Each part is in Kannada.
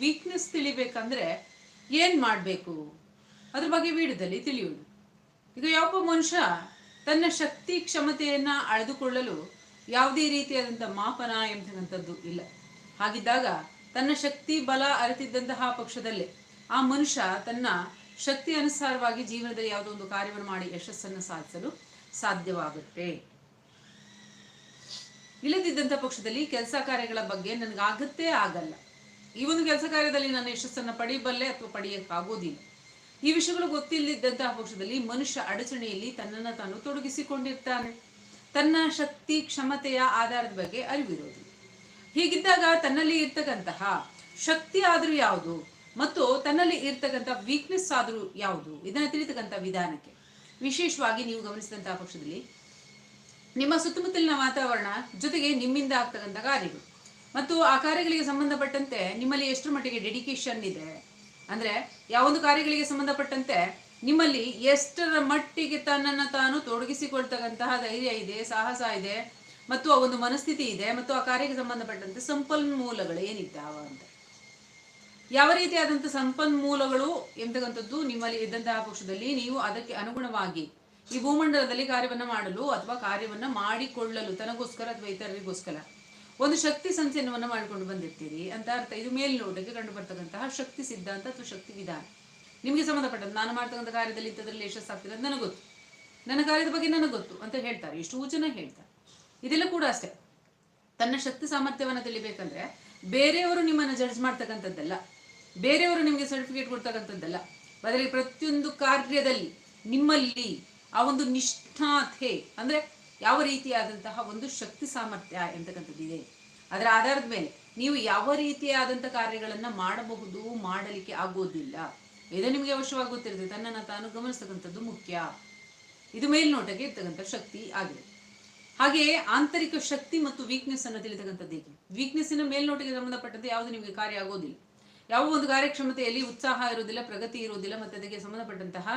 ವೀಕ್ನೆಸ್ ತಿಳಿಬೇಕಂದ್ರೆ ಏನ್ ಮಾಡಬೇಕು? ಅದ್ರ ಬಗ್ಗೆ ವಿಡಿಯೋದಲ್ಲಿ ತಿಳಿಯೋಣ. ಈಗ ಯಾವ ಮನುಷ್ಯ ತನ್ನ ಶಕ್ತಿ, ಕ್ಷಮತೆಯನ್ನ ಅಳೆದುಕೊಳ್ಳಲು ಯಾವುದೇ ರೀತಿಯಾದಂಥ ಮಾಪನ ಎಂಬತಕ್ಕಂಥದ್ದು ಇಲ್ಲ. ಹಾಗಿದ್ದಾಗ ತನ್ನ ಶಕ್ತಿ, ಬಲ ಅರಿತಿದ್ದಂತಹ ಪಕ್ಷದಲ್ಲೇ ಆ ಮನುಷ್ಯ ತನ್ನ ಶಕ್ತಿ ಅನುಸಾರವಾಗಿ ಜೀವನದಲ್ಲಿ ಯಾವುದೋ ಒಂದು ಕಾರ್ಯವನ್ನು ಮಾಡಿ ಯಶಸ್ಸನ್ನು ಸಾಧಿಸಲು ಸಾಧ್ಯವಾಗುತ್ತೆ. ಇಲ್ಲದಿದ್ದಂಥ ಪಕ್ಷದಲ್ಲಿ ಕೆಲಸ ಕಾರ್ಯಗಳ ಬಗ್ಗೆ ನನಗಾಗತ್ತೇ ಆಗಲ್ಲ. ಈ ಒಂದು ಕೆಲಸ ಕಾರ್ಯದಲ್ಲಿ ನಾನು ಯಶಸ್ಸನ್ನು ಪಡೆಯಬಲ್ಲೆ ಅಥವಾ ಪಡೆಯಕ್ಕಾಗೋದಿಲ್ಲ. ಈ ವಿಷಯಗಳು ಗೊತ್ತಿಲ್ಲದಿದ್ದಂತಹ ಪಕ್ಷದಲ್ಲಿ ಮನುಷ್ಯ ಅಡಚಣೆಯಲ್ಲಿ ತನ್ನನ್ನು ತಾನು ತೊಡಗಿಸಿಕೊಂಡಿರ್ತಾನೆ. ತನ್ನ ಶಕ್ತಿ, ಕ್ಷಮತೆಯ ಆಧಾರದ ಬಗ್ಗೆ ಅರಿವಿರೋದು ಹೀಗಿದ್ದಾಗ ತನ್ನಲ್ಲಿ ಇರ್ತಕ್ಕಂತಹ ಶಕ್ತಿ ಆದರೂ ಯಾವುದು ಮತ್ತು ತನ್ನಲ್ಲಿ ಇರ್ತಕ್ಕಂಥ ವೀಕ್ನೆಸ್ ಆದರೂ ಯಾವುದು? ಇದನ್ನು ತಿಳಿತಕ್ಕಂಥ ವಿಧಾನಕ್ಕೆ ವಿಶೇಷವಾಗಿ ನೀವು ಗಮನಿಸಿದಂತಹ ಪಕ್ಷದಲ್ಲಿ ನಿಮ್ಮ ಸುತ್ತಮುತ್ತಲಿನ ವಾತಾವರಣ ಜೊತೆಗೆ ನಿಮ್ಮಿಂದ ಆಗ್ತಕ್ಕಂಥ ಕಾರ್ಯಗಳು. ಮತ್ತು ಆ ಕಾರ್ಯಗಳಿಗೆ ಸಂಬಂಧಪಟ್ಟಂತೆ ನಿಮ್ಮಲ್ಲಿ ಎಷ್ಟರ ಮಟ್ಟಿಗೆ ಡೆಡಿಕೇಶನ್ ಇದೆ? ಅಂದ್ರೆ ಯಾವೊಂದು ಕಾರ್ಯಗಳಿಗೆ ಸಂಬಂಧಪಟ್ಟಂತೆ ನಿಮ್ಮಲ್ಲಿ ಎಷ್ಟರ ಮಟ್ಟಿಗೆ ತನ್ನನ್ನು ತಾನು ತೊಡಗಿಸಿಕೊಳ್ತಕ್ಕಂತಹ ಧೈರ್ಯ ಇದೆ, ಸಾಹಸ ಇದೆ, ಮತ್ತು ಆ ಒಂದು ಮನಸ್ಥಿತಿ ಇದೆ, ಮತ್ತು ಆ ಕಾರ್ಯಕ್ಕೆ ಸಂಬಂಧಪಟ್ಟಂತೆ ಸಂಪನ್ಮೂಲಗಳು ಏನಿದ್ದಾವ ಅಂತ? ಯಾವ ರೀತಿಯಾದಂಥ ಸಂಪನ್ಮೂಲಗಳು ಎಂತಕ್ಕಂಥದ್ದು ನಿಮ್ಮಲ್ಲಿ ಇದ್ದಂತಹ ಪಕ್ಷದಲ್ಲಿ ನೀವು ಅದಕ್ಕೆ ಅನುಗುಣವಾಗಿ ಈ ಭೂಮಂಡಲದಲ್ಲಿ ಕಾರ್ಯವನ್ನ ಮಾಡಲು ಅಥವಾ ಕಾರ್ಯವನ್ನ ಮಾಡಿಕೊಳ್ಳಲು ತನಗೋಸ್ಕರ ಅಥವಾ ಇತರರಿಗೋಸ್ಕರ ಒಂದು ಶಕ್ತಿ ಸಂಚಯನವನ್ನು ಮಾಡಿಕೊಂಡು ಬಂದಿರ್ತೀರಿ ಅಂತ ಅರ್ಥ. ಇದು ಮೇಲ್ನೋಟಕ್ಕೆ ಕಂಡು ಬರ್ತಕ್ಕಂತಹ ಶಕ್ತಿ ಸಿದ್ಧಾಂತ ಅಥವಾ ಶಕ್ತಿ ವಿಧಾನ. ನಿಮಗೆ ಸಂಬಂಧಪಟ್ಟದ್ದು, ನಾನು ಮಾಡ್ತಕ್ಕಂಥ ಕಾರ್ಯದಲ್ಲಿ ಇಂಥದ್ರಲ್ಲಿ ಯಶಸ್ಸು ಅಂತ ನನಗೆ ಗೊತ್ತು. ನನ್ನ ಕಾರ್ಯದ ಬಗ್ಗೆ ನನಗೆ ಗೊತ್ತು ಅಂತ ಹೇಳ್ತಾರೆ. ಇಷ್ಟು ಜನ ಹೇಳ್ತಾರೆ ಇದೆಲ್ಲ ಕೂಡ ಅಷ್ಟೇ. ತನ್ನ ಶಕ್ತಿ ಸಾಮರ್ಥ್ಯವನ್ನು ತಿಳಿಬೇಕಂದ್ರೆ ಬೇರೆಯವರು ನಿಮ್ಮನ್ನು ಜಡ್ಜ್ ಮಾಡ್ತಕ್ಕಂಥದ್ದಲ್ಲ. ಬೇರೆಯವರು ನಿಮಗೆ ಸರ್ಟಿಫಿಕೇಟ್ ಕೊಡ್ತಕ್ಕಂಥದ್ದಲ್ಲ. ಬದಲಿಗೆ ಪ್ರತಿಯೊಂದು ಕಾರ್ಯದಲ್ಲಿ ನಿಮ್ಮಲ್ಲಿ ಆ ಒಂದು ನಿಷ್ಠಾತೆ, ಅಂದ್ರೆ ಯಾವ ರೀತಿಯಾದಂತಹ ಒಂದು ಶಕ್ತಿ ಸಾಮರ್ಥ್ಯ ಎಂತಕ್ಕಂಥದ್ದಿದೆ? ಅದರ ಆಧಾರದ ಮೇಲೆ ನೀವು ಯಾವ ರೀತಿಯಾದಂಥ ಕಾರ್ಯಗಳನ್ನ ಮಾಡಬಹುದು, ಮಾಡಲಿಕ್ಕೆ ಆಗೋದಿಲ್ಲ. ಇದು ನಿಮಗೆ ಅವಶ್ಯವಾಗುತ್ತಿರುತ್ತೆ ತನ್ನನ್ನು ತಾನು ಗಮನಿಸ್ತಕ್ಕಂಥದ್ದು ಮುಖ್ಯ. ಇದು ಮೇಲ್ನೋಟಕ್ಕೆ ಇರ್ತಕ್ಕಂಥ ಶಕ್ತಿ ಆಗಿದೆ. ಹಾಗೆಯೇ ಆಂತರಿಕ ಶಕ್ತಿ ಮತ್ತು ವೀಕ್ನೆಸ್ ಅನ್ನು ತಿಳಿತಕ್ಕಂಥದ್ದು ಹೇಗೆ? ವೀಕ್ನೆಸ್ಸಿನ ಮೇಲ್ನೋಟಕ್ಕೆ ಸಂಬಂಧಪಟ್ಟಂತೆ ಯಾವುದು ನಿಮಗೆ ಕಾರ್ಯ ಆಗೋದಿಲ್ಲ. ಯಾವ ಒಂದು ಕಾರ್ಯಕ್ಷಮತೆಯಲ್ಲಿ ಉತ್ಸಾಹ ಇರೋದಿಲ್ಲ ಪ್ರಗತಿ ಇರೋದಿಲ್ಲ ಮತ್ತು ಅದಕ್ಕೆ ಸಂಬಂಧಪಟ್ಟಂತಹ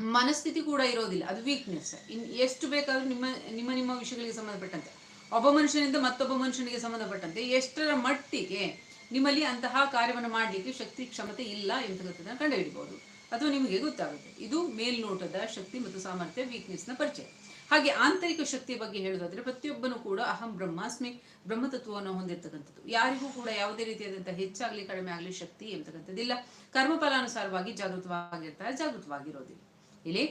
ಮನಸ್ಥಿತಿ ಕೂಡ ಇರೋದಿಲ್ಲ. ಅದು ವೀಕ್ನೆಸ್ ಇನ್ ಎಷ್ಟು ಬೇಕಾದ್ರೂ ನಿಮ್ಮ ನಿಮ್ಮ ನಿಮ್ಮ ವಿಷಯಗಳಿಗೆ ಸಂಬಂಧಪಟ್ಟಂತೆ. ಒಬ್ಬ ಮನುಷ್ಯನಿಂದ ಮತ್ತೊಬ್ಬ ಮನುಷ್ಯನಿಗೆ ಸಂಬಂಧಪಟ್ಟಂತೆ ಎಷ್ಟರ ಮಟ್ಟಿಗೆ ನಿಮ್ಮಲ್ಲಿ ಅಂತಹ ಕಾರ್ಯವನ್ನು ಮಾಡಲಿಕ್ಕೆ ಶಕ್ತಿ, ಕ್ಷಮತೆ ಇಲ್ಲ ಎಂತಕ್ಕಂಥದ್ದನ್ನು ಕಂಡುಹಿಡಿಬಹುದು. ಅಥವಾ ನಿಮಗೆ ಗೊತ್ತಾಗುತ್ತೆ. ಇದು ಮೇಲ್ನೋಟದ ಶಕ್ತಿ ಮತ್ತು ಸಾಮರ್ಥ್ಯ ವೀಕ್ನೆಸ್ನ ಪರಿಚಯ. ಹಾಗೆ ಆಂತರಿಕ ಶಕ್ತಿಯ ಬಗ್ಗೆ ಹೇಳೋದಾದ್ರೆ ಪ್ರತಿಯೊಬ್ಬನು ಕೂಡ ಅಹಂ, ಬ್ರಹ್ಮಾಸ್ಮಿ, ಬ್ರಹ್ಮತತ್ವವನ್ನು ಹೊಂದಿರತಕ್ಕಂಥದ್ದು. ಯಾರಿಗೂ ಕೂಡ ಯಾವುದೇ ರೀತಿಯಾದಂತಹ ಹೆಚ್ಚಾಗ್ಲಿ ಕಡಿಮೆ ಆಗಲಿ ಶಕ್ತಿ ಎಂತಕ್ಕಂಥದ್ದಿಲ್ಲ. ಕರ್ಮಫಲಾನುಸಾರವಾಗಿ ಜಾಗೃತವಾಗಿರ್ತಾರೆ, ಜಾಗೃತವಾಗಿರೋದಿಲ್ಲ. ಇಲ್ಲಿ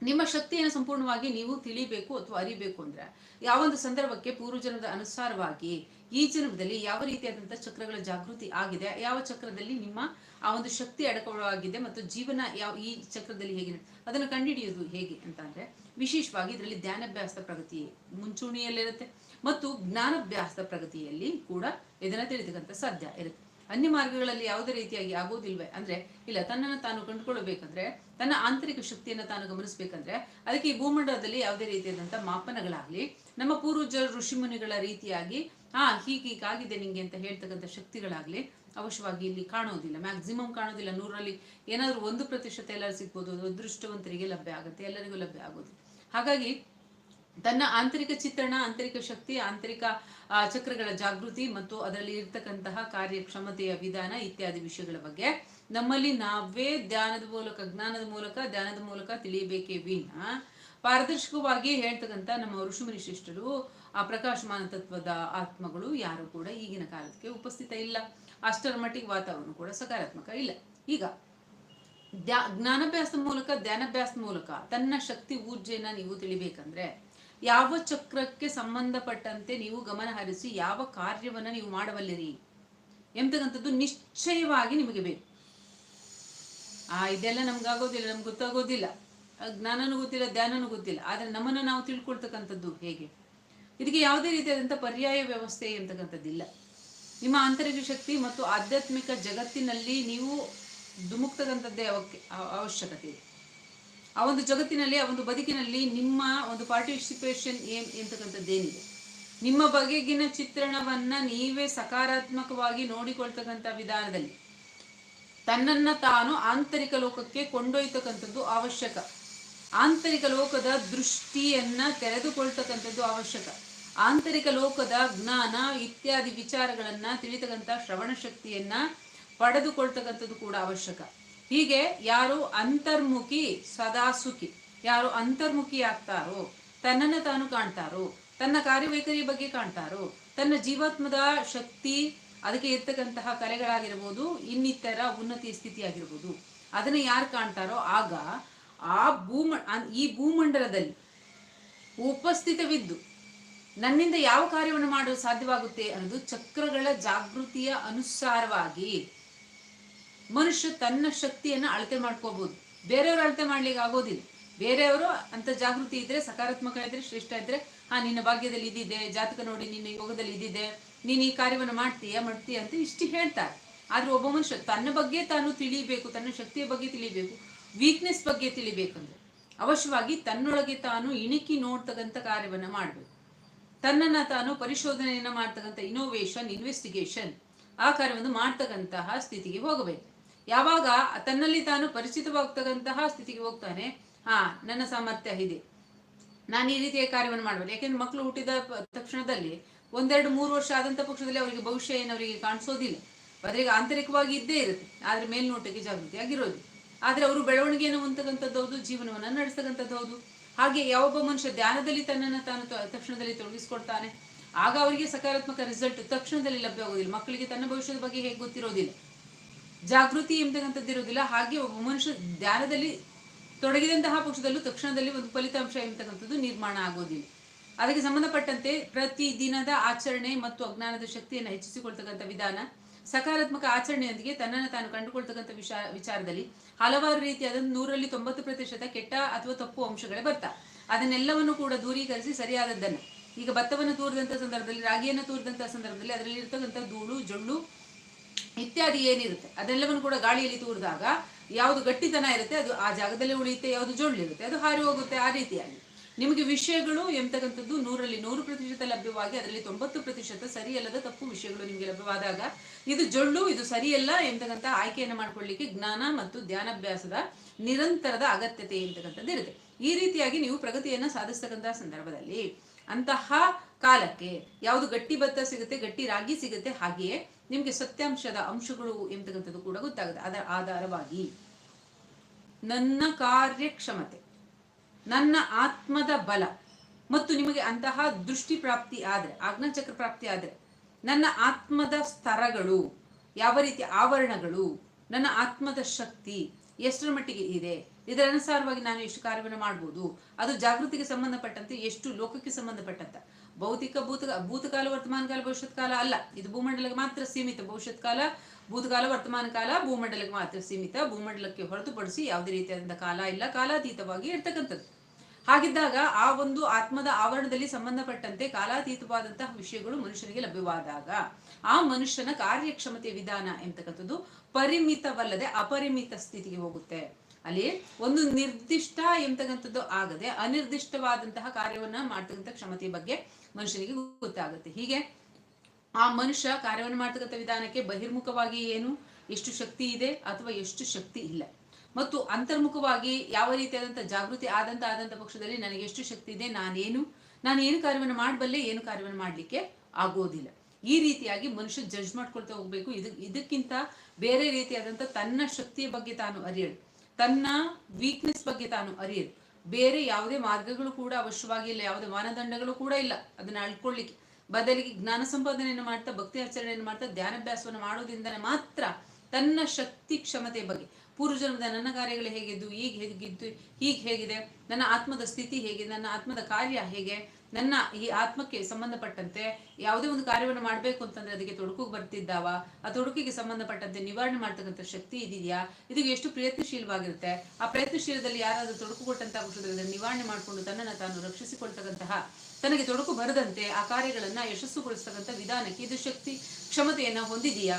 ನಿಮ್ಮ ಶಕ್ತಿಯನ್ನು ಸಂಪೂರ್ಣವಾಗಿ ನೀವು ತಿಳಿಬೇಕು ಅಥವಾ ಅರಿಬೇಕು ಅಂದ್ರೆ ಯಾವೊಂದು ಸಂದರ್ಭಕ್ಕೆ ಪೂರ್ವಜನದ ಅನುಸಾರವಾಗಿ ಈ ಜನ್ಮದಲ್ಲಿ ಯಾವ ರೀತಿಯಾದಂತಹ ಚಕ್ರಗಳ ಜಾಗೃತಿ ಆಗಿದೆ, ಯಾವ ಚಕ್ರದಲ್ಲಿ ನಿಮ್ಮ ಆ ಒಂದು ಶಕ್ತಿ ಅಡಕವಾಗಿದೆ ಮತ್ತು ಜೀವನ ಯಾವ ಈ ಚಕ್ರದಲ್ಲಿ ಹೇಗೆ ಅದನ್ನು ಕಂಡುಹಿಡಿಯೋದು ಹೇಗೆ ಅಂತ ಅಂದ್ರೆ ವಿಶೇಷವಾಗಿ ಇದರಲ್ಲಿ ಧ್ಯಾನಾಭ್ಯಾಸದ ಪ್ರಗತಿ ಮುಂಚೂಣಿಯಲ್ಲಿರುತ್ತೆ ಮತ್ತು ಜ್ಞಾನಾಭ್ಯಾಸದ ಪ್ರಗತಿಯಲ್ಲಿ ಕೂಡ ಇದನ್ನ ತಿಳಿದಕ್ಕಂತ ಸಾಧ್ಯ ಇರುತ್ತೆ. ಅನ್ಯ ಮಾರ್ಗಗಳಲ್ಲಿ ಯಾವುದೇ ರೀತಿಯಾಗಿ ಆಗೋದಿಲ್ವೇ ಅಂದ್ರೆ, ಇಲ್ಲ, ತನ್ನನ್ನು ತಾನು ಕಂಡುಕೊಳ್ಳಬೇಕಂದ್ರೆ, ತನ್ನ ಆಂತರಿಕ ಶಕ್ತಿಯನ್ನು ತಾನು ಗಮನಿಸಬೇಕಂದ್ರೆ, ಅದಕ್ಕೆ ಈ ಭೂಮಂಡಲದಲ್ಲಿ ಯಾವುದೇ ರೀತಿಯಾದಂಥ ಮಾಪನಗಳಾಗ್ಲಿ, ನಮ್ಮ ಪೂರ್ವಜ ಋಷಿಮುನಿಗಳ ರೀತಿಯಾಗಿ ಹಾ ಹೀಗೀಗಾಗಿದೆ ನಿಂಗೆ ಅಂತ ಹೇಳ್ತಕ್ಕಂಥ ಶಕ್ತಿಗಳಾಗ್ಲಿ, ಅವಶ್ಯವಾಗಿ ಇಲ್ಲಿ ಕಾಣೋದಿಲ್ಲ ಮ್ಯಾಕ್ಸಿಮಮ್ ಕಾಣೋದಿಲ್ಲ ನೂರಲ್ಲಿ ಏನಾದರೂ ಒಂದು ಪ್ರತಿಶತ ಎಲ್ಲರೂ ಸಿಗ್ಬೋದು. ಅದು ಅದೃಷ್ಟವಂತರಿಗೆ ಲಭ್ಯ ಆಗುತ್ತೆ. ಎಲ್ಲರಿಗೂ ಲಭ್ಯ ಆಗೋದು. ಹಾಗಾಗಿ ತನ್ನ ಆಂತರಿಕ ಚಿತ್ರಣ, ಆಂತರಿಕ ಶಕ್ತಿ, ಆಂತರಿಕ ಚಕ್ರಗಳ ಜಾಗೃತಿ ಮತ್ತು ಅದರಲ್ಲಿ ಇರ್ತಕ್ಕಂತಹ ಕಾರ್ಯಕ್ಷಮತೆಯ ವಿಧಾನ ಇತ್ಯಾದಿ ವಿಷಯಗಳ ಬಗ್ಗೆ ನಮ್ಮಲ್ಲಿ ನಾವೇ ಧ್ಯಾನದ ಮೂಲಕ, ಜ್ಞಾನದ ಮೂಲಕ, ಧ್ಯಾನದ ಮೂಲಕ ತಿಳಿಯಬೇಕೇ ವಿನ ಪಾರದರ್ಶಕವಾಗಿ ಹೇಳ್ತಕ್ಕಂಥ ನಮ್ಮ ಋಷಿಮುನಿ ಶ್ರೇಷ್ಠರು, ಆ ಪ್ರಕಾಶಮಾನ ತತ್ವದ ಆತ್ಮಗಳು ಯಾರು ಕೂಡ ಈಗಿನ ಕಾಲಕ್ಕೆ ಉಪಸ್ಥಿತ ಇಲ್ಲ. ಅಷ್ಟರ ಮಟ್ಟಿಗೆ ವಾತಾವರಣ ಕೂಡ ಸಕಾರಾತ್ಮಕ ಇಲ್ಲ. ಈಗ ಜ್ಞಾನಾಭ್ಯಾಸದ ಮೂಲಕ, ಧ್ಯಾನಾಭ್ಯಾಸದ ಮೂಲಕ ತನ್ನ ಶಕ್ತಿ ಊರ್ಜೆಯನ್ನ ನೀವು ತಿಳಿಬೇಕಂದ್ರೆ ಯಾವ ಚಕ್ರಕ್ಕೆ ಸಂಬಂಧಪಟ್ಟಂತೆ ನೀವು ಗಮನ ಹರಿಸಿ ಯಾವ ಕಾರ್ಯವನ್ನು ನೀವು ಮಾಡಬಲ್ಲಿರಿ ಎಂತಕ್ಕಂಥದ್ದು ನಿಶ್ಚಯವಾಗಿ ನಿಮಗೆ ಬೇಕು. ಆ, ಇದೆಲ್ಲ ನಮ್ಗಾಗೋದಿಲ್ಲ ನಮ್ಗೆ ಗೊತ್ತಾಗೋದಿಲ್ಲ. ಜ್ಞಾನನೂ ಗೊತ್ತಿಲ್ಲ, ಧ್ಯಾನನೂ ಗೊತ್ತಿಲ್ಲ. ಆದರೆ ನಮ್ಮನ್ನು ನಾವು ತಿಳ್ಕೊಳ್ತಕ್ಕಂಥದ್ದು ಹೇಗೆ? ಇದಕ್ಕೆ ಯಾವುದೇ ರೀತಿಯಾದಂಥ ಪರ್ಯಾಯ ವ್ಯವಸ್ಥೆ ಎಂತಕ್ಕಂಥದ್ದಿಲ್ಲ ನಿಮ್ಮ ಆಂತರಿಕ ಶಕ್ತಿ ಮತ್ತು ಆಧ್ಯಾತ್ಮಿಕ ಜಗತ್ತಿನಲ್ಲಿ ನೀವು ಧುಮುಕ್ತಕ್ಕಂಥದ್ದೇ ಅವಕ್ಕೆ ಅವಶ್ಯಕತೆ. ಇದೆ ಆ ಒಂದು ಜಗತ್ತಿನಲ್ಲಿ, ಆ ಒಂದು ಬದುಕಿನಲ್ಲಿ ನಿಮ್ಮ ಒಂದು ಪಾರ್ಟಿಸಿಪೇಷನ್ ಏನ್ ಎಂತಕ್ಕಂಥದ್ದೇನಿದೆ? ನಿಮ್ಮ ಬಗೆಗಿನ ಚಿತ್ರಣವನ್ನ ನೀವೇ ಸಕಾರಾತ್ಮಕವಾಗಿ ನೋಡಿಕೊಳ್ತಕ್ಕಂಥ ವಿಧಾನದಲ್ಲಿ ತನ್ನನ್ನ ತಾನು ಆಂತರಿಕ ಲೋಕಕ್ಕೆ ಕೊಂಡೊಯ್ತಕ್ಕಂಥದ್ದು ಅವಶ್ಯಕ. ಆಂತರಿಕ ಲೋಕದ ದೃಷ್ಟಿಯನ್ನ ತೆರೆದುಕೊಳ್ತಕ್ಕಂಥದ್ದು ಅವಶ್ಯಕ. ಆಂತರಿಕ ಲೋಕದ ಜ್ಞಾನ ಇತ್ಯಾದಿ ವಿಚಾರಗಳನ್ನ ತಿಳಿತಕ್ಕಂಥ ಶ್ರವಣ ಶಕ್ತಿಯನ್ನ ಪಡೆದುಕೊಳ್ತಕ್ಕಂಥದ್ದು ಕೂಡ ಅವಶ್ಯಕ. ಹೀಗೆ ಯಾರು ಅಂತರ್ಮುಖಿ ಸದಾ ಸುಖಿ ಯಾರು ಅಂತರ್ಮುಖಿ ಆಗ್ತಾರೋ ತನ್ನನ್ನು ತಾನು ಕಾಣ್ತಾರೋ, ತನ್ನ ಕಾರ್ಯವೈಖರಿ ಬಗ್ಗೆ ಕಾಣ್ತಾರೋ, ತನ್ನ ಜೀವಾತ್ಮದ ಶಕ್ತಿ, ಅದಕ್ಕೆ ಇರ್ತಕ್ಕಂತಹ ಕಲೆಗಳಾಗಿರ್ಬೋದು, ಇನ್ನಿತರ ಉನ್ನತಿ ಸ್ಥಿತಿ ಆಗಿರ್ಬೋದು ಅದನ್ನ ಯಾರು ಕಾಣ್ತಾರೋ ಆಗ ಆ ಭೂಮ ಈ ಭೂಮಂಡಲದಲ್ಲಿ ಉಪಸ್ಥಿತವಿದ್ದು ನನ್ನಿಂದ ಯಾವ ಕಾರ್ಯವನ್ನು ಮಾಡಲು ಸಾಧ್ಯವಾಗುತ್ತೆ ಅನ್ನೋದು ಚಕ್ರಗಳ ಜಾಗೃತಿಯ ಅನುಸಾರವಾಗಿ ಮನುಷ್ಯ ತನ್ನ ಶಕ್ತಿಯನ್ನ ಅಳತೆ ಮಾಡ್ಕೋಬಹುದು ಬೇರೆಯವರು ಅಳತೆ ಮಾಡ್ಲಿಕ್ಕೆ ಆಗೋದಿಲ್ಲ. ಬೇರೆಯವರು ಅಂತ ಜಾಗೃತಿ ಇದ್ರೆ, ಸಕಾರಾತ್ಮಕ ಇದ್ರೆ, ಶ್ರೇಷ್ಠ ಇದ್ರೆ, ಹಾ, ನಿನ್ನ ಭಾಗ್ಯದಲ್ಲಿ ಇದಿದೆ, ಜಾತಕ ನೋಡಿ, ನಿನ್ನ ಯೋಗದಲ್ಲಿ ಇದಿದೆ, ನೀನು ಈ ಕಾರ್ಯವನ್ನು ಮಾಡ್ತೀಯ ಮಾಡ್ತೀಯ ಅಂತ ಇಷ್ಟು ಹೇಳ್ತಾರೆ. ಆದ್ರೆ ಒಬ್ಬ ಮನುಷ್ಯ ತನ್ನ ಬಗ್ಗೆ ತಾನು ತಿಳಿಬೇಕು, ತನ್ನ ಶಕ್ತಿಯ ಬಗ್ಗೆ ತಿಳಿಬೇಕು ವೀಕ್ನೆಸ್ ಬಗ್ಗೆ ತಿಳಿಬೇಕಂದ್ರೆ ಅವಶ್ಯವಾಗಿ ತನ್ನೊಳಗೆ ತಾನು ಇಣುಕಿ ನೋಡ್ತಕ್ಕಂಥ ಕಾರ್ಯವನ್ನ ಮಾಡಬೇಕು. ತನ್ನನ್ನ ತಾನು ಪರಿಶೋಧನೆಯನ್ನ ಮಾಡ್ತಕ್ಕಂಥ ಇನೋವೇಷನ್ ಇನ್ವೆಸ್ಟಿಗೇಷನ್ ಆ ಕಾರ್ಯವನ್ನು ಮಾಡ್ತಕ್ಕಂತಹ ಸ್ಥಿತಿಗೆ ಹೋಗಬೇಕು. ಯಾವಾಗ ತನ್ನಲ್ಲಿ ತಾನು ಪರಿಚಿತವಾಗ್ತಕ್ಕಂತಹ ಸ್ಥಿತಿಗೆ ಹೋಗ್ತಾನೆ, ಹಾ, ನನ್ನ ಸಾಮರ್ಥ್ಯ ಇದೆ. ನಾನು ಈ ರೀತಿಯ ಕಾರ್ಯವನ್ನು ಮಾಡಬಹುದು ಯಾಕೆಂದ್ರೆ ಮಕ್ಕಳು ಹುಟ್ಟಿದ ತಕ್ಷಣದಲ್ಲಿ ಒಂದೆರಡು ಮೂರು ವರ್ಷ ಆದಂತ ಪಕ್ಷದಲ್ಲಿ ಅವರಿಗೆ ಭವಿಷ್ಯ ಏನು ಅವರಿಗೆ ಕಾಣಿಸೋದಿಲ್ಲ. ಅವರಿಗೆ ಆಂತರಿಕವಾಗಿ ಇದ್ದೇ ಇರುತ್ತೆ. ಆದ್ರೆ ಮೇಲ್ನೋಟಕ್ಕೆ ಜಾಗೃತಿ ಆಗಿರೋದು ಆದ್ರೆ ಅವರು ಬೆಳವಣಿಗೆಯನ್ನು ಹೊಂದತಕ್ಕಂಥದ್ದು ಹೌದು, ಜೀವನವನ್ನ ನಡೆಸ್ತಕ್ಕಂಥದ್ದು ಹೌದು. ಹಾಗೆ ಯಾವೊಬ್ಬ ಮನುಷ್ಯ ಧ್ಯಾನದಲ್ಲಿ ತನ್ನನ್ನು ತಾನು ತಕ್ಷಣದಲ್ಲಿ ತೊಡಗಿಸ್ಕೊಡ್ತಾನೆ, ಆಗ ಅವರಿಗೆ ಸಕಾರಾತ್ಮಕ ರಿಸಲ್ಟ್ ತಕ್ಷಣದಲ್ಲಿ ಲಭ್ಯವಾಗೋದಿಲ್ಲ ಮಕ್ಕಳಿಗೆ ತನ್ನ ಭವಿಷ್ಯದ ಬಗ್ಗೆ ಹೇಗೆ ಗೊತ್ತಿರೋದಿಲ್ಲ. ಜಾಗೃತಿ ಎಂಬತಕ್ಕಂಥದ್ದು ಇರೋದಿಲ್ಲ ಹಾಗೆ ಒಬ್ಬ ಮನುಷ್ಯ ಧ್ಯಾನದಲ್ಲಿ ತೊಡಗಿದಂತಹ ಪಕ್ಷದಲ್ಲೂ ತಕ್ಷಣದಲ್ಲಿ ಒಂದು ಫಲಿತಾಂಶ ಎಂಬತಕ್ಕಂಥದ್ದು ನಿರ್ಮಾಣ ಆಗೋದಿಲ್ಲ. ಅದಕ್ಕೆ ಸಂಬಂಧಪಟ್ಟಂತೆ ಪ್ರತಿ ದಿನದ ಆಚರಣೆ ಮತ್ತು ಅಜ್ಞಾನದ ಶಕ್ತಿಯನ್ನು ಹೆಚ್ಚಿಸಿಕೊಳ್ತಕ್ಕಂಥ ವಿಧಾನ, ಸಕಾರಾತ್ಮಕ ಆಚರಣೆಯೊಂದಿಗೆ ತನ್ನನ್ನು ತಾನು ಕಂಡುಕೊಳ್ತಕ್ಕಂಥ ವಿಷ, ವಿಚಾರದಲ್ಲಿ ಹಲವಾರು ರೀತಿಯಾದ ನೂರಲ್ಲಿ ತೊಂಬತ್ತು ಪ್ರತಿಶತ ಕೆಟ್ಟ ಅಥವಾ ತಪ್ಪು ಅಂಶಗಳೇ ಬರ್ತ. ಅದನ್ನೆಲ್ಲವನ್ನು ಕೂಡ ದೂರೀಕರಿಸಿ ಸರಿಯಾದದ್ದನ್ನು. ಈಗ ಭತ್ತವನ್ನು ತೂರಿದಂಥ ಸಂದರ್ಭದಲ್ಲಿ, ರಾಗಿಯನ್ನು ತೂರಿದಂಥ ಸಂದರ್ಭದಲ್ಲಿ ಅದರಲ್ಲಿ ಇರ್ತಕ್ಕಂಥ ಧೂಳು, ಜೊಳ್ಳು ಇತ್ಯಾದಿ ಏನಿರುತ್ತೆ, ಅದೆಲ್ಲವನ್ನು ಕೂಡ ಗಾಳಿಯಲ್ಲಿ ತೂರಿದಾಗ ಯಾವುದು ಗಟ್ಟಿತನ ಇರುತ್ತೆ, ಅದು ಆ ಜಾಗದಲ್ಲೇ ಉಳಿಯುತ್ತೆ, ಯಾವುದು ಜೊಳ್ಳಿರುತ್ತೆ ಅದು ಹಾರಿ ಹೋಗುತ್ತೆ ಆ ರೀತಿಯಾಗಿ. ನಿಮಗೆ ವಿಷಯಗಳು ಎಂಬತಕ್ಕಂಥದ್ದು ನೂರಲ್ಲಿ ನೂರು ಪ್ರತಿಶತ ಲಭ್ಯವಾಗಿ, ಅದರಲ್ಲಿ ತೊಂಬತ್ತು ಪ್ರತಿಶತ ಸರಿಯಲ್ಲದ ತಪ್ಪು ವಿಷಯಗಳು ನಿಮಗೆ ಲಭ್ಯವಾದಾಗ, ಇದು ಜೊಳ್ಳು, ಇದು ಸರಿಯಲ್ಲ ಎಂತಕ್ಕಂಥ ಆಯ್ಕೆಯನ್ನು ಮಾಡ್ಕೊಳ್ಳಿಕ್ಕೆ ಜ್ಞಾನ ಮತ್ತು ಧ್ಯಾನಾಭ್ಯಾಸದ ನಿರಂತರದ ಅಗತ್ಯತೆ ಎಂಬತಕ್ಕಂಥದ್ದು ಇರುತ್ತೆ. ಈ ರೀತಿಯಾಗಿ ನೀವು ಪ್ರಗತಿಯನ್ನು ಸಾಧಿಸ್ತಕ್ಕಂತಹ ಸಂದರ್ಭದಲ್ಲಿ ಅಂತಹ ಕಾಲಕ್ಕೆ ಯಾವುದು ಗಟ್ಟಿ ಭತ್ತ ಸಿಗುತ್ತೆ, ಗಟ್ಟಿ ರಾಗಿ ಸಿಗುತ್ತೆ, ಹಾಗೆಯೇ ನಿಮಗೆ ಸತ್ಯಾಂಶದ ಅಂಶಗಳು ಎಂತಕ್ಕಂಥದ್ದು ಕೂಡ ಗೊತ್ತಾಗುತ್ತೆ. ಅದರ ಆಧಾರವಾಗಿ ನನ್ನ ಕಾರ್ಯಕ್ಷಮತೆ, ನನ್ನ ಆತ್ಮದ ಬಲ ಮತ್ತು ನಿಮಗೆ ಅಂತಹ ದೃಷ್ಟಿ ಪ್ರಾಪ್ತಿ ಆದ್ರೆ, ಆಜ್ಞಾಚಕ್ರ ಪ್ರಾಪ್ತಿ ಆದ್ರೆ, ನನ್ನ ಆತ್ಮದ ಸ್ತರಗಳು ಯಾವ ರೀತಿ ಆವರಣಗಳು, ನನ್ನ ಆತ್ಮದ ಶಕ್ತಿ ಎಷ್ಟರ ಮಟ್ಟಿಗೆ ಇದೆ, ಇದರ ಅನುಸಾರವಾಗಿ ನಾನು ಎಷ್ಟು ಕಾರ್ಯವನ್ನು ಮಾಡ್ಬೋದು, ಅದು ಜಾಗೃತಿಗೆ ಸಂಬಂಧಪಟ್ಟಂತೆ, ಎಷ್ಟು ಲೋಕಕ್ಕೆ ಸಂಬಂಧಪಟ್ಟಂತ. ಭೌತಿಕ ಭೂತ ಭೂತಕಾಲ ವರ್ತಮಾನ ಕಾಲ ಭವಿಷ್ಯತ್ ಕಾಲ ಅಲ್ಲ. ಇದು ಭೂಮಂಡಲಕ್ಕೆ ಮಾತ್ರ ಸೀಮಿತ. ಭವಿಷ್ಯತ್ ಕಾಲ ಭೂತಕಾಲ ವರ್ತಮಾನ ಕಾಲ ಭೂಮಂಡಲಕ್ಕೆ ಮಾತ್ರ ಸೀಮಿತ. ಭೂಮಂಡಲಕ್ಕೆ ಹೊರತುಪಡಿಸಿ ಯಾವುದೇ ರೀತಿಯಾದಂಥ ಕಾಲ ಇಲ್ಲ. ಕಾಲಾತೀತವಾಗಿ ಇರ್ತಕ್ಕಂಥದ್ದು. ಹಾಗಿದ್ದಾಗ ಆ ಒಂದು ಆತ್ಮದ ಆವರಣದಲ್ಲಿ ಸಂಬಂಧಪಟ್ಟಂತೆ ಕಾಲಾತೀತವಾದಂತಹ ವಿಷಯಗಳು ಮನುಷ್ಯನಿಗೆ ಲಭ್ಯವಾದಾಗ, ಆ ಮನುಷ್ಯನ ಕಾರ್ಯಕ್ಷಮತೆ ವಿಧಾನ ಎಂತಕ್ಕಂಥದ್ದು ಪರಿಮಿತವಲ್ಲದೆ ಅಪರಿಮಿತ ಸ್ಥಿತಿಗೆ ಹೋಗುತ್ತೆ. ಅಲ್ಲಿ ಒಂದು ನಿರ್ದಿಷ್ಟ ಎಂತಕ್ಕಂಥದ್ದು ಆಗದೆ ಅನಿರ್ದಿಷ್ಟವಾದಂತಹ ಕಾರ್ಯವನ್ನ ಮಾಡ್ತಕ್ಕಂಥ ಕ್ಷಮತೆಯ ಬಗ್ಗೆ ಮನುಷ್ಯನಿಗೆ ಗೊತ್ತಾಗುತ್ತೆ. ಹೀಗೆ ಆ ಮನುಷ್ಯ ಕಾರ್ಯವನ್ನು ಮಾಡ್ತಕ್ಕಂಥ ವಿಧಾನಕ್ಕೆ ಬಹಿರ್ಮುಖವಾಗಿ ಏನು, ಎಷ್ಟು ಶಕ್ತಿ ಇದೆ ಅಥವಾ ಎಷ್ಟು ಶಕ್ತಿ ಇಲ್ಲ. ಮತ್ತು ಅಂತರ್ಮುಖವಾಗಿ ಯಾವ ರೀತಿಯಾದಂಥ ಜಾಗೃತಿ ಆದಂತ ಆದಂತ ಪಕ್ಷದಲ್ಲಿ ನನಗೆ ಎಷ್ಟು ಶಕ್ತಿ ಇದೆ, ನಾನೇನು, ನಾನು ಏನು ಕಾರ್ಯವನ್ನು ಮಾಡಬಲ್ಲೆ, ಏನು ಕಾರ್ಯವನ್ನು ಮಾಡಲಿಕ್ಕೆ ಆಗೋದಿಲ್ಲ. ಈ ರೀತಿಯಾಗಿ ಮನುಷ್ಯ ಜಡ್ಜ್ ಮಾಡ್ಕೊಳ್ತಾ ಹೋಗ್ಬೇಕು. ಇದು, ಇದಕ್ಕಿಂತ ಬೇರೆ ರೀತಿಯಾದಂಥ ತನ್ನ ಶಕ್ತಿಯ ಬಗ್ಗೆ ತಾನು ಅರಿಯಲು, ತನ್ನ ವೀಕ್ನೆಸ್ ಬಗ್ಗೆ ತಾನು ಅರಿಯಲು ಬೇರೆ ಯಾವುದೇ ಮಾರ್ಗಗಳು ಕೂಡ ಅವಶ್ಯವಾಗಿ ಇಲ್ಲ, ಯಾವುದೇ ಮಾನದಂಡಗಳು ಕೂಡ ಇಲ್ಲ. ಅದನ್ನ ಅಳ್ಕೊಳ್ಳಿಕ್ಕೆ. ಬದಲಿಗೆ ಜ್ಞಾನ ಸಂಪಾದನೆಯನ್ನು ಮಾಡ್ತಾ, ಭಕ್ತಿ ಆಚರಣೆಯನ್ನು ಮಾಡ್ತಾ, ಧ್ಯಾನಾಭ್ಯಾಸವನ್ನು ಮಾಡೋದ್ರಿಂದನೇ ಮಾತ್ರ ತನ್ನ ಶಕ್ತಿ ಕ್ಷಮತೆ ಬಗ್ಗೆ. ಪೂರ್ವಜನ್ಮದ ನನ್ನ ಕಾರ್ಯಗಳು ಹೇಗಿದ್ದು, ಈಗ ಹೇಗಿದ್ದು ಹೀಗೆ ಹೇಗಿದೆ, ನನ್ನ ಆತ್ಮದ ಸ್ಥಿತಿ ಹೇಗೆ, ನನ್ನ ಆತ್ಮದ ಕಾರ್ಯ ಹೇಗೆ ನನ್ನ ಈ ಆತ್ಮಕ್ಕೆ ಸಂಬಂಧಪಟ್ಟಂತೆ ಯಾವುದೇ ಒಂದು ಕಾರ್ಯವನ್ನು ಮಾಡಬೇಕು ಅಂತಂದ್ರೆ ಅದಕ್ಕೆ ತೊಡಕು ಬರ್ತಿದ್ದಾವ? ಆ ತೊಡಕಿಗೆ ಸಂಬಂಧಪಟ್ಟಂತೆ ನಿವಾರಣೆ ಮಾಡ್ತಕ್ಕಂಥ ಶಕ್ತಿ ಇದೆಯಾ ಇದಕ್ಕೆ ಎಷ್ಟು ಪ್ರಯತ್ನಶೀಲವಾಗಿರುತ್ತೆ. ಆ ಪ್ರಯತ್ನಶೀಲದಲ್ಲಿ ಯಾರಾದರೂ ತೊಡಕು ಕೊಟ್ಟಂತಹ ಪಕ್ಷದಲ್ಲಿ ನಿವಾರಣೆ ಮಾಡಿಕೊಂಡು ತನ್ನನ್ನು ತಾನು ರಕ್ಷಿಸಿಕೊಳ್ತಕ್ಕಂತಹ, ತನಗೆ ತೊಡಕು ಬರದಂತೆ ಆ ಕಾರ್ಯಗಳನ್ನ ಯಶಸ್ಸುಗೊಳಿಸ್ತಕ್ಕಂಥ ವಿಧಾನಕ್ಕೆ ಇದು ಶಕ್ತಿ, ಕ್ಷಮತೆಯನ್ನ ಹೊಂದಿದೆಯಾ?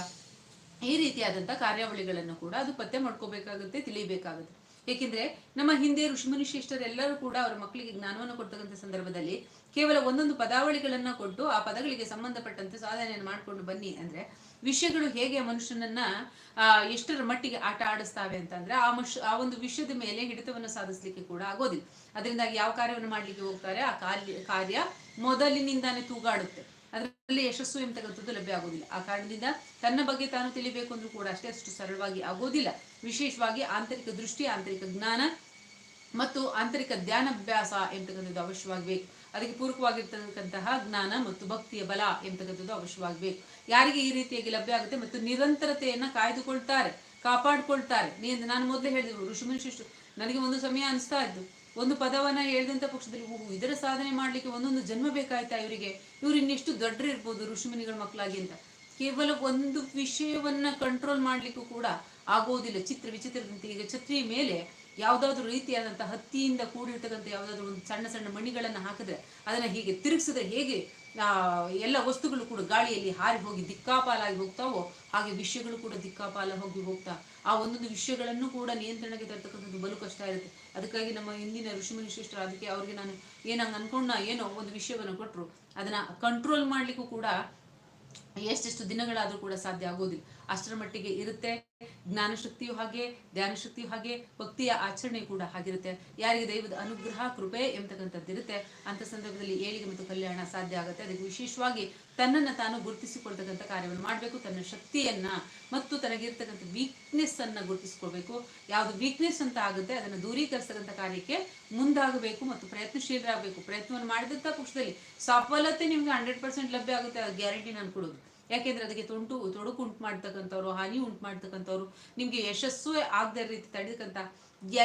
ಈ ರೀತಿಯಾದಂತಹ ಕಾರ್ಯಾವಳಿಗಳನ್ನು ಕೂಡ ಅದು ಪತ್ತೆ ಮಾಡ್ಕೋಬೇಕಾಗುತ್ತೆ ತಿಳಿಬೇಕಾಗುತ್ತೆ ಏಕೆಂದ್ರೆ ನಮ್ಮ ಹಿಂದೆ ಋಷಿಮುನಿ ಶ್ರೇಷ್ಠರೆಲ್ಲರೂ ಕೂಡ ಅವರ ಮಕ್ಕಳಿಗೆ ಜ್ಞಾನವನ್ನು ಕೊಡ್ತಕ್ಕಂಥ ಸಂದರ್ಭದಲ್ಲಿ ಕೇವಲ ಒಂದೊಂದು ಪದಾವಳಿಗಳನ್ನ ಕೊಟ್ಟು ಆ ಪದಗಳಿಗೆ ಸಂಬಂಧಪಟ್ಟಂತೆ ಸಾಧನೆಯನ್ನು ಮಾಡಿಕೊಂಡು ಬನ್ನಿ ಅಂದ್ರೆ ವಿಷಯಗಳು ಹೇಗೆ ಮನುಷ್ಯನನ್ನ ಆ, ಎಷ್ಟರ ಮಟ್ಟಿಗೆ ಆಟ ಆಡಿಸ್ತಾವೆ ಅಂತಂದ್ರೆ ಆ ಮನುಷ್ಯ ಆ ಒಂದು ವಿಷಯದ ಮೇಲೆ ಹಿಡಿತವನ್ನು ಸಾಧಿಸ್ಲಿಕ್ಕೆ ಕೂಡ ಆಗೋದಿಲ್ಲ. ಅದರಿಂದಾಗಿ ಯಾವ ಕಾರ್ಯವನ್ನು ಮಾಡ್ಲಿಕ್ಕೆ ಹೋಗ್ತಾರೆ? ಆ ಕಾರ್ಯ ಕಾರ್ಯ ಮೊದಲಿನಿಂದಾನೇ ತೂಗಾಡುತ್ತೆ. ಅದರಲ್ಲಿ ಯಶಸ್ಸು ಎಂಬತಕ್ಕಂಥದ್ದು ಲಭ್ಯ ಆಗೋದಿಲ್ಲ. ಆ ಕಾರಣದಿಂದ ತನ್ನ ಬಗ್ಗೆ ತಾನು ತಿಳಿಬೇಕು ಅಂದ್ರೂ ಕೂಡ ಅಷ್ಟೇ ಅಷ್ಟು ಸರಳವಾಗಿ ಆಗೋದಿಲ್ಲ. ವಿಶೇಷವಾಗಿ ಆಂತರಿಕ ದೃಷ್ಟಿ, ಆಂತರಿಕ ಜ್ಞಾನ ಮತ್ತು ಆಂತರಿಕ ಧ್ಯಾನಾಭ್ಯಾಸ ಎಂಬತಕ್ಕಂಥದ್ದು ಅವಶ್ಯವಾಗಬೇಕು. ಅದಕ್ಕೆ ಪೂರಕವಾಗಿರ್ತಕ್ಕಂತಹ ಜ್ಞಾನ ಮತ್ತು ಭಕ್ತಿಯ ಬಲ ಎಂಬತಕ್ಕಂಥದ್ದು ಅವಶ್ಯವಾಗಬೇಕು. ಯಾರಿಗೆ ಈ ರೀತಿಯಾಗಿ ಲಭ್ಯ ಆಗುತ್ತೆ ಮತ್ತು ನಿರಂತರತೆಯನ್ನ ಕಾಯ್ದುಕೊಳ್ತಾರೆ, ಕಾಪಾಡ್ಕೊಳ್ತಾರೆ. ನೀ ನಾನು ಮೊದಲೇ ಹೇಳಿದ್ರು ಋಷಿಮುನಿ ಮನುಷ್ಯ ನನಗೆ ಒಂದು ಸಮಯ ಅನಿಸ್ತಾ ಇದ್ದು ಒಂದು ಪದವನ್ನ ಹೇಳಿದಂತ ಪಕ್ಷದಲ್ಲಿ, ಓಹೋ, ಇದರ ಸಾಧನೆ ಮಾಡ್ಲಿಕ್ಕೆ ಒಂದೊಂದು ಜನ್ಮ ಬೇಕಾಯ್ತಾ ಇವರಿಗೆ? ಇವ್ರು ಇನ್ನೆಷ್ಟು ದೊಡ್ಡರಿರ್ಬೋದು ಋಷಿಮುನಿಗಳ ಮಕ್ಕಳಾಗಿ ಅಂತ. ಕೇವಲ ಒಂದು ವಿಷಯವನ್ನ ಕಂಟ್ರೋಲ್ ಮಾಡಲಿಕ್ಕೂ ಕೂಡ ಆಗೋದಿಲ್ಲ. ಚಿತ್ರ ವಿಚಿತ್ರದಂತೆ. ಈಗ ಛತ್ರಿ ಮೇಲೆ ಯಾವುದಾದ್ರೂ ರೀತಿಯಾದಂಥ ಹತ್ತಿಯಿಂದ ಕೂಡಿರ್ತಕ್ಕಂಥ ಯಾವ್ದಾದ್ರು ಒಂದು ಸಣ್ಣ ಸಣ್ಣ ಮಣಿಗಳನ್ನ ಹಾಕಿದ್ರೆ ಅದನ್ನ ಹೀಗೆ ತಿರುಗಿಸಿದ್ರೆ ಹೇಗೆ ಎಲ್ಲ ವಸ್ತುಗಳು ಕೂಡ ಗಾಳಿಯಲ್ಲಿ ಹಾರಿ ಹೋಗಿ ದಿಕ್ಕಾಪಾಲಾಗಿ ಹೋಗ್ತಾವೋ, ಹಾಗೆ ವಿಷಯಗಳು ಕೂಡ ದಿಕ್ಕಾಪಾಲ ಹೋಗಿ ಹೋಗ್ತಾ ಆ ಒಂದೊಂದು ವಿಷಯಗಳನ್ನು ಕೂಡ ನಿಯಂತ್ರಣಕ್ಕೆ ತರ್ತಕ್ಕಂಥದ್ದು ಬಲು ಕಷ್ಟ ಇರುತ್ತೆ. ಅದಕ್ಕಾಗಿ ನಮ್ಮ ಹಿಂದಿನ ಋಷಿಮುನಿ ಶ್ರೇಷ್ಠರು ಅದಕ್ಕೆ ಅವ್ರಿಗೆ ನಾನು ಏನಂಗೆ ಅನ್ಕೊಂಡ ಏನೋ ಒಂದು ವಿಷಯವನ್ನು ಕೊಟ್ಟರು ಅದನ್ನ ಕಂಟ್ರೋಲ್ ಮಾಡ್ಲಿಕ್ಕೂ ಕೂಡ ಎಷ್ಟೆಷ್ಟು ದಿನಗಳಾದ್ರೂ ಕೂಡ ಸಾಧ್ಯ ಆಗೋದಿಲ್ಲ. ಅಷ್ಟರ ಮಟ್ಟಿಗೆ ಇರುತ್ತೆ. ಜ್ಞಾನ ಶಕ್ತಿಯು ಹಾಗೆ ಧ್ಯಾನ ಶಕ್ತಿಯು ಹಾಗೆ, ಭಕ್ತಿಯ ಆಚರಣೆ ಕೂಡ ಆಗಿರುತ್ತೆ ಯಾರಿಗೆ ದೈವದ ಅನುಗ್ರಹ, ಕೃಪೆ ಎಂಬತಕ್ಕಂಥದ್ದಿರುತ್ತೆ ಅಂತ ಸಂದರ್ಭದಲ್ಲಿ ಏಳಿಗೆ ಮತ್ತು ಕಲ್ಯಾಣ ಸಾಧ್ಯ ಆಗುತ್ತೆ. ಅದಕ್ಕೆ ವಿಶೇಷವಾಗಿ ತನ್ನನ್ನ ತಾನು ಗುರುತಿಸಿಕೊಳ್ತಕ್ಕಂಥ ಕಾರ್ಯವನ್ನು ಮಾಡಬೇಕು. ತನ್ನ ಶಕ್ತಿಯನ್ನ ಮತ್ತು ತನಗಿರ್ತಕ್ಕಂಥ ವೀಕ್ನೆಸ್ ಅನ್ನ ಗುರುತಿಸ್ಕೊಳ್ಬೇಕು. ಯಾವುದು ವೀಕ್ನೆಸ್ ಅಂತ ಆಗುತ್ತೆ, ಅದನ್ನು ದೂರೀಕರಿಸ್ತಕ್ಕಂಥ ಕಾರ್ಯಕ್ಕೆ ಮುಂದಾಗಬೇಕು ಮತ್ತು ಪ್ರಯತ್ನಶೀಲರಾಗಬೇಕು. ಪ್ರಯತ್ನವನ್ನು ಮಾಡಿದಂಥ ಪಕ್ಷದಲ್ಲಿ ಸಫಲತೆ ನಿಮ್ಗೆ ಹಂಡ್ರೆಡ್ ಪರ್ಸೆಂಟ್ ಲಭ್ಯ ಆಗುತ್ತೆ ಗ್ಯಾರಂಟಿ ನಾನು ಕೊಡೋದು ಯಾಕೆಂದ್ರೆ ಅದಕ್ಕೆ ತೊಂಟು, ತೊಡಕು ಉಂಟು ಮಾಡ್ತಕ್ಕಂಥವ್ರು, ಹಾನಿ ಉಂಟು ಮಾಡ್ತಕ್ಕಂಥವ್ರು, ನಿಮ್ಗೆ ಯಶಸ್ಸು ಆಗದ ರೀತಿ ತಡೆದಕ್ಕಂಥ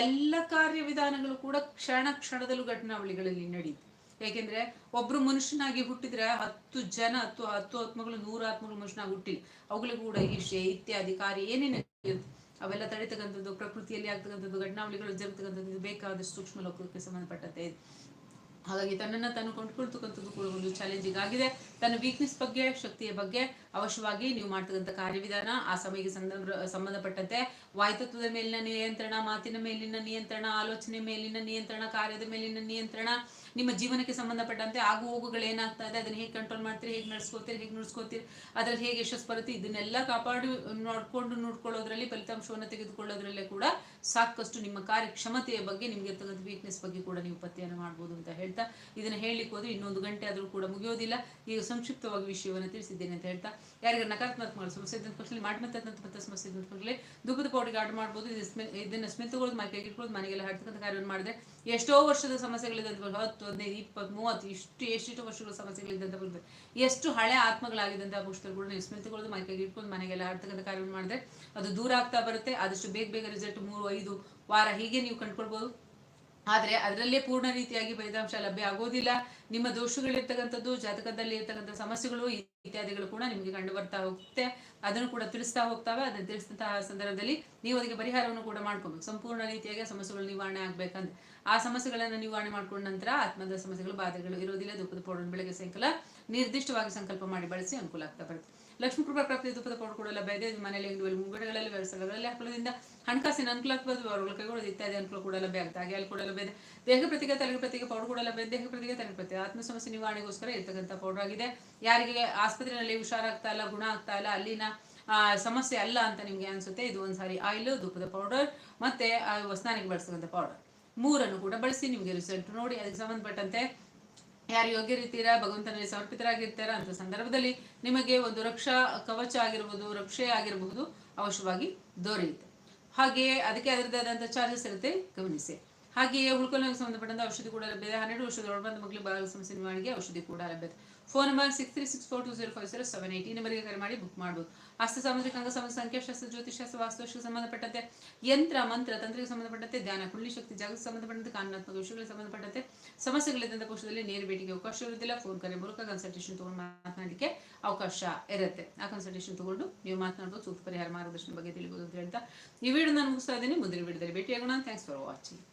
ಎಲ್ಲ ಕಾರ್ಯವಿಧಾನಗಳು ಕೂಡ ಕ್ಷಣ ಕ್ಷಣದಲ್ಲೂ ಘಟನಾವಳಿಗಳಲ್ಲಿ ನಡೆಯುತ್ತೆ. ಯಾಕೆಂದ್ರೆ ಒಬ್ರು ಮನುಷ್ಯನಾಗಿ ಹುಟ್ಟಿದ್ರೆ ಹತ್ತು ಜನ, ಹತ್ತು ಹತ್ತು ಆತ್ಮಗಳು, ನೂರು ಆತ್ಮಗಳು ಮನುಷ್ಯನಾಗಿ ಹುಟ್ಟಿಲ್ಲ. ಅವುಗಳಿಗೂ ಕೂಡ ಈರ್ಷೆ ಇತ್ಯಾದಿ ಕಾರ್ಯ ಏನೇನು ಅವೆಲ್ಲ ತಡಿತಕ್ಕಂಥದ್ದು ಪ್ರಕೃತಿಯಲ್ಲಿ ಆಗ್ತಕ್ಕಂಥದ್ದು ಘಟನಾವಳಿಗಳು ಜರುಗತಕ್ಕಂಥದ್ದು ಬೇಕಾದಷ್ಟು ಸೂಕ್ಷ್ಮ ಲೋಕಕ್ಕೆ ಸಂಬಂಧಪಟ್ಟಂತೆ. ಹಾಗಾಗಿ ತನ್ನನ್ನ ತಾನು ಕೊಂಡ್ಕೊಳ್ತಕ್ಕಂಥದ್ದು ಕೂಡ ಒಂದು ಚಾಲೆಂಜಿಂಗ್ ಆಗಿದೆ ತನ್ನ ವೀಕ್ನೆಸ್ ಬಗ್ಗೆ ಶಕ್ತಿಯ ಬಗ್ಗೆ. ಅವಶ್ಯವಾಗಿ ನೀವು ಮಾಡ್ತಕ್ಕಂಥ ಕಾರ್ಯವಿಧಾನ ಆ ಸಮಯಕ್ಕೆ ಸಂದರ್ಭ ಸಂಬಂಧಪಟ್ಟಂತೆ ವಾಯುತತ್ವದ ಮೇಲಿನ ನಿಯಂತ್ರಣ, ಮಾತಿನ ಮೇಲಿನ ನಿಯಂತ್ರಣ, ಆಲೋಚನೆ ಮೇಲಿನ ನಿಯಂತ್ರಣ, ಕಾರ್ಯದ ಮೇಲಿನ ನಿಯಂತ್ರಣ, ನಿಮ್ಮ ಜೀವನಕ್ಕೆ ಸಂಬಂಧಪಟ್ಟಂತೆ ಆಗು ಹೋಗುಗಳು ಏನಾಗ್ತಾ ಇದೆ, ಅದನ್ನ ಹೇಗೆ ಕಂಟ್ರೋಲ್ ಮಾಡ್ತೀರಿ, ಹೇಗೆ ನಡ್ಸ್ಕೋತೀರಿ, ಹೇಗೆ ನುಡ್ಸ್ಕೋತೀರಿ, ಅದ್ರಲ್ಲಿ ಹೇಗೆ ಯಶಸ್ಸು ಬರುತ್ತೆ ಇದನ್ನೆಲ್ಲ ಕಾಪಾಡಿ, ನೋಡ್ಕೊಂಡು ನೋಡ್ಕೊಳ್ಳೋದ್ರಲ್ಲಿ, ಫಲಿತಾಂಶವನ್ನು ತೆಗೆದುಕೊಳ್ಳೋದ್ರಲ್ಲೇ ಕೂಡ ಸಾಕಷ್ಟು ನಿಮ್ಮ ಕಾರ್ಯಕ್ಷಮತೆಯ ಬಗ್ಗೆ, ನಿಮ್ಗೆ ಇರ್ತಕ್ಕಂಥ ವೀಕ್ನೆಸ್ ಬಗ್ಗೆ ಕೂಡ ನೀವು ಪತ್ತೆಯನ್ನು ಮಾಡ್ಬೋದು ಅಂತ ಹೇಳ್ತಾ, ಇದನ್ನ ಹೇಳಲಿಕ್ಕೆ ಹೋದ್ರೆ ಇನ್ನೊಂದು ಗಂಟೆ ಆದರೂ ಕೂಡ ಮುಗಿಯೋದಿಲ್ಲ. ಈಗ ಸಂಕ್ಷಿಪ್ತವಾಗಿ ವಿಷಯವನ್ನು ತಿಳಿಸಿದ್ದೇನೆ ಅಂತ ಹೇಳ್ತಾ ಯಾರಿಗೆ ನಕಾರಾತ್ಮಕ ಸಮಸ್ಯೆ ಇದ್ದಂಥ ಪಕ್ಷದಲ್ಲಿ ಮಾಡ್ಮತ್ತಂತ ಸಮಸ್ಯೆ ಇದ್ದಂಥ ಪಕ್ಷದಲ್ಲಿ ದುಃಖದ ಪೌಡಿಗೆ ಆರ್ಡರ್ ಮಾಡ್ಬೋದು, ಇದನ್ನ ಸ್ಮಿತಗಳು ಮೈಕೈಗೆ ಇಟ್ಕೊಳ್ಳೋದು, ಮನೆಗೆಲ್ಲ ಹಾಡ್ತಕ್ಕಂಥ ಕಾರ್ಯವನ್ನು ಮಾಡಿದ್ರೆ ಎಷ್ಟೋ ವರ್ಷದ ಸಮಸ್ಯೆಗಳಿದ್ದಂತ ಹತ್ತು, ಹದಿನೈದು, ಇಪ್ಪತ್ತು, ಮೂವತ್ತು, ಇಷ್ಟು, ಎಷ್ಟೆಷ್ಟು ವರ್ಷಗಳ ಸಮಸ್ಯೆಗಳಿದ್ದಂತ ಬರ್ತದೆ ಎಷ್ಟು ಹಳೆ ಆತ್ಮಗಳಾಗಿದ್ದಂಥ ಪಕ್ಷದಲ್ಲಿ ಕೂಡ ನೀವು ಮನೆ ಮೈಕೈಗೆ ಇಟ್ಕೊಂಡು ಮನೆಗೆಲ್ಲ ಹಾಡ್ತಕ್ಕಂಥ ಕಾರ್ಯವನ್ನು ಮಾಡಿದ್ರೆ ಅದು ದೂರ ಆಗ್ತಾ ಬರುತ್ತೆ. ಆದಷ್ಟು ಬೇಗ ಬೇಗ ರಿಸಲ್ಟ್ ಮೂರು, ಐದು ವಾರ ಹೀಗೆ ನೀವು ಕಂಡ್ಕೊಳ್ಬೋದು. ಆದ್ರೆ ಅದರಲ್ಲೇ ಪೂರ್ಣ ರೀತಿಯಾಗಿ ಫಲಿತಾಂಶ ಲಭ್ಯ ಆಗೋದಿಲ್ಲ. ನಿಮ್ಮ ದೋಷಗಳಿರ್ತಕ್ಕಂಥದ್ದು, ಜಾತಕದಲ್ಲಿ ಇರ್ತಕ್ಕಂಥ ಸಮಸ್ಯೆಗಳು ಇತ್ಯಾದಿಗಳು ಕೂಡ ನಿಮಗೆ ಕಂಡು ಬರ್ತಾ ಹೋಗುತ್ತೆ. ಅದನ್ನು ಕೂಡ ತಿಳಿಸ್ತಾ ಹೋಗ್ತಾವೆ. ಅದನ್ನು ತಿಳಿಸಿದಂತಹ ಸಂದರ್ಭದಲ್ಲಿ ನೀವು ಅದಕ್ಕೆ ಪರಿಹಾರವನ್ನು ಕೂಡ ಮಾಡ್ಕೋಬೇಕು. ಸಂಪೂರ್ಣ ರೀತಿಯಾಗಿ ಸಮಸ್ಯೆಗಳು ನಿವಾರಣೆ ಆಗ್ಬೇಕಂದ್ರೆ. ಆ ಸಮಸ್ಯೆಗಳನ್ನು ನಿವಾರಣೆ ಮಾಡ್ಕೊಂಡ ನಂತರ ಆತ್ಮದ ಸಮಸ್ಯೆಗಳು, ಬಾಧೆಗಳು ಇರೋದಿಲ್ಲ ದುಃಖದ ಪೌಡರ್ ಬೆಳಗ್ಗೆ ಸಾಯಂಕಾಲ ನಿರ್ದಿಷ್ಟವಾಗಿ ಸಂಕಲ್ಪ ಮಾಡಿ ಬಳಸಿ ಅನುಕೂಲ ಆಗ್ತಾ ಬರುತ್ತೆ. ಲಕ್ಷ್ಮೀ ಕೃಪಾ ಪ್ರಾಪ್ತಿ ದುಃಖದ ಪೌಡರ್ ಕೂಡ ಲಭ್ಯ ಇದೆ ಇದು ಮನೆಯಲ್ಲಿ ಮುಂಗಡಗಳಲ್ಲಿ ವ್ಯವಸ್ಥೆಗಳಲ್ಲಿ ಹಾಕೊಳ್ಳೋದ್ರಿಂದ ಹಣಕಾಸಿನ ಅನುಕೂಲ ಆಗ್ಬೋದು ಅವರುಗಳ ಕೈಗೊಳ್ಳೋದು ಇತ್ಯಾದಿ ಅನುಕೂಲ ಕೂಡ ಲಭ್ಯ ಆಗುತ್ತೆ ಹಾಗೆ ಅಲ್ಲಿ ಕೂಡ ಇದೆ ದೇಹ ಪ್ರತಿಗೆ, ತಲೆಗೆ ಪ್ರತಿಗೆ ಪೌಡರ್ ಕೂಡ ಇದೆ ದೇಹ ಪ್ರತಿಗೆ ತಲೆ ಪ್ರತಿ ಆತ್ಮ ಸಮಸ್ಯೆ ನಿವಾರಣೆಗೋಸ್ಕರ ಇರ್ತಕ್ಕಂಥ ಪೌಡರ್ ಆಗಿದೆ. ಯಾರಿಗೆ ಆಸ್ಪತ್ರೆಯಲ್ಲಿ ಹುಷಾರಾಗ್ತಾ ಇಲ್ಲ, ಗುಣ ಆಗ್ತಾ ಇಲ್ಲ, ಅಲ್ಲಿನ ಸಮಸ್ಯೆ ಅಲ್ಲ ಅಂತ ನಿಮಗೆ ಅನಿಸುತ್ತೆ, ಇದು ಒಂದು ಸಾರಿ ಆಯಿಲ್ ಧೂಪದ ಪೌಡರ್ ಮತ್ತೆ ಸ್ನಾನಕ್ಕೆ ಬಳಸ್ತಕ್ಕಂಥ ಪೌಡರ್ ಮೂರನ್ನು ಕೂಡ ಬಳಸಿ ನಿಮಗೆ ರಿಸಲ್ಟ್ ನೋಡಿ, ಅದಕ್ಕೆ ಸಂಬಂಧಪಟ್ಟಂತೆ ಯಾರು ಯೋಗ್ಯರಿರ್ತೀರಾ ಭಗವಂತನಲ್ಲಿ ಸಮರ್ಪಿತರಾಗಿರ್ತೀರಾ ಅಂತ ಸಂದರ್ಭದಲ್ಲಿ ನಿಮಗೆ ಒಂದು ರಕ್ಷಾ ಕವಚ ಆಗಿರ್ಬೋದು, ರಕ್ಷೆ ಆಗಿರಬಹುದು ಅವಶ್ಯವಾಗಿ ದೊರೆಯುತ್ತೆ. ಹಾಗೆಯೇ ಅದಕ್ಕೆ ಅದರದ್ದೇ ಆದಂಥ ಚಾರ್ಜಸ್ ಇರುತ್ತೆ, ಗಮನಿಸಿ. ಹಾಗೆಯೇ ಉಳ್ಕೊಳ್ಳೋಕೆ ಸಂಬಂಧಪಟ್ಟಂತ ಔಷಧಿ ಕೂಡ ಲಭ್ಯ ಹನ್ನೆರಡು ವರ್ಷದ ಒಳಬಂದ ಮಕ್ಕಳಿಗೆ ಬಾಲ ಸಮಸ್ಯೆ ನಿವಾರಣೆಗೆ ಔಷಧಿ ಕೂಡ ಲಭ್ಯ ಇದೆ phone number six three six four two zero five zero seven eight ಈ ನಂಬರ್ಗೆ ಕರೆ ಮಾಡಿ ಬುಕ್ ಮಾಡ್ಬೋದು. ಹಸ್ತ ಸಾಮಾಜಿಕ ಅಂಗ ಸಂಬಂಧ ಸಂಖ್ಯಾಶಾಸ್ತ್ರ ಜ್ಯೋತಿಷಾಸ್ತ್ರ ವಾಸ್ತುಶಕ್ಕೆ ಸಂಬಂಧಪಟ್ಟಂತೆ ಯಂತ್ರ, ಮಂತ್ರ, ತಂತ್ರಕ್ಕೆ ಸಂಬಂಧಪಟ್ಟಂತೆ ಧ್ಯಾನ ಕುಳ್ಳಿ ಶಕ್ತಿ ಜಾಗಕ್ಕೆ ಸಂಬಂಧಪಟ್ಟಂತೆ ಕಾನೂನಾತ್ಮಕ ವಿಷಯಗಳಿಗೆ ಸಂಬಂಧಪಟ್ಟಂತೆ ಸಮಸ್ಯೆಗಳಿದ್ದಂಥ ಕೋಶದಲ್ಲಿ ನೇರ ಭೇಟಿಗೆ ಅವಕಾಶ ಇರುವುದಿಲ್ಲ. ಫೋನ್ ಕರೆ ಮೂಲಕ ಕನ್ಸಲ್ಟೇಷನ್ ತಗೊಂಡು ಮಾತನಾಡಲಿಕ್ಕೆ ಅವಕಾಶ ಇರುತ್ತೆ. ಆ ಕನ್ಸಲ್ಟೇಷನ್ ತಗೊಂಡು ನೀವು ಮಾತನಾಡ್ಬೋದು. ಸೂಕ್ತ ಪರಿಹಾರ ಮಾರ್ಗದರ್ಶನ ಬಗ್ಗೆ ತಿಳಿಬೋದು ಅಂತ ಹೇಳ್ತಾ ಈ ವಿಡಿಯೋ ನಾನು ಮುಗಿಸ್ತಾ ಇದ್ದೀನಿ. ಮುಂದಿನ ವಿಡಿಯೋದಲ್ಲಿ ಭೇಟಿಯಾಗೋಣ. Thanks for watching